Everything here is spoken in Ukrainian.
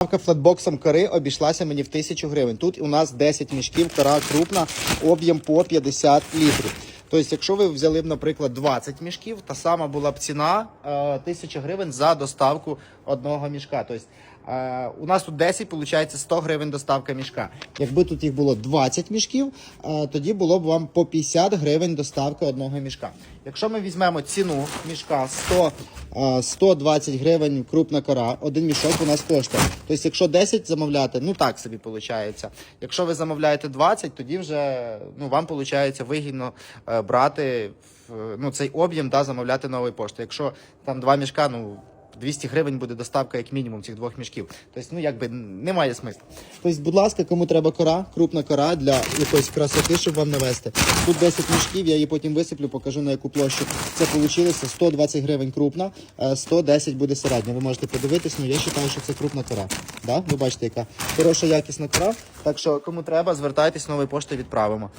Доставка флетбоксом кори обійшлася мені в 1000 гривень. Тут у нас 10 мішків, кора крупна, об'єм по 50 літрів. Тобто, якщо ви взяли б, наприклад, 20 мішків, та сама була б ціна е, 1000 гривень за доставку одного мішка. Тобто, е, у нас тут 10, виходить 100 гривень доставка мішка. Якби тут їх було 20 мішків, е, тоді було б вам по 50 гривень доставка одного мішка. Якщо ми візьмемо ціну мішка 100, е, 120 гривень крупна кора, один мішок у нас коштує. Тобто, якщо 10 замовляти, ну так собі виходить. Якщо ви замовляєте 20, тоді вже ну, вам виходить вигідно е, брати ну, цей об'єм та замовляти новою поштою. Якщо там два мішка, ну. 200 гривень буде доставка як мінімум цих двох мішків. Тобто, ну якби немає смислу. Тобто, будь ласка, кому треба кора, крупна кора для якоїсь красоти, щоб вам навести. Тут 10 мішків, я її потім висиплю, покажу на яку площу. Це вийшло 120 гривень крупна, е, 110 буде середня. Ви можете подивитись, ну я вважаю, що це крупна кора. Да? Ви бачите, яка хороша якісна кора. Так що кому треба, звертайтесь, новою поштою відправимо.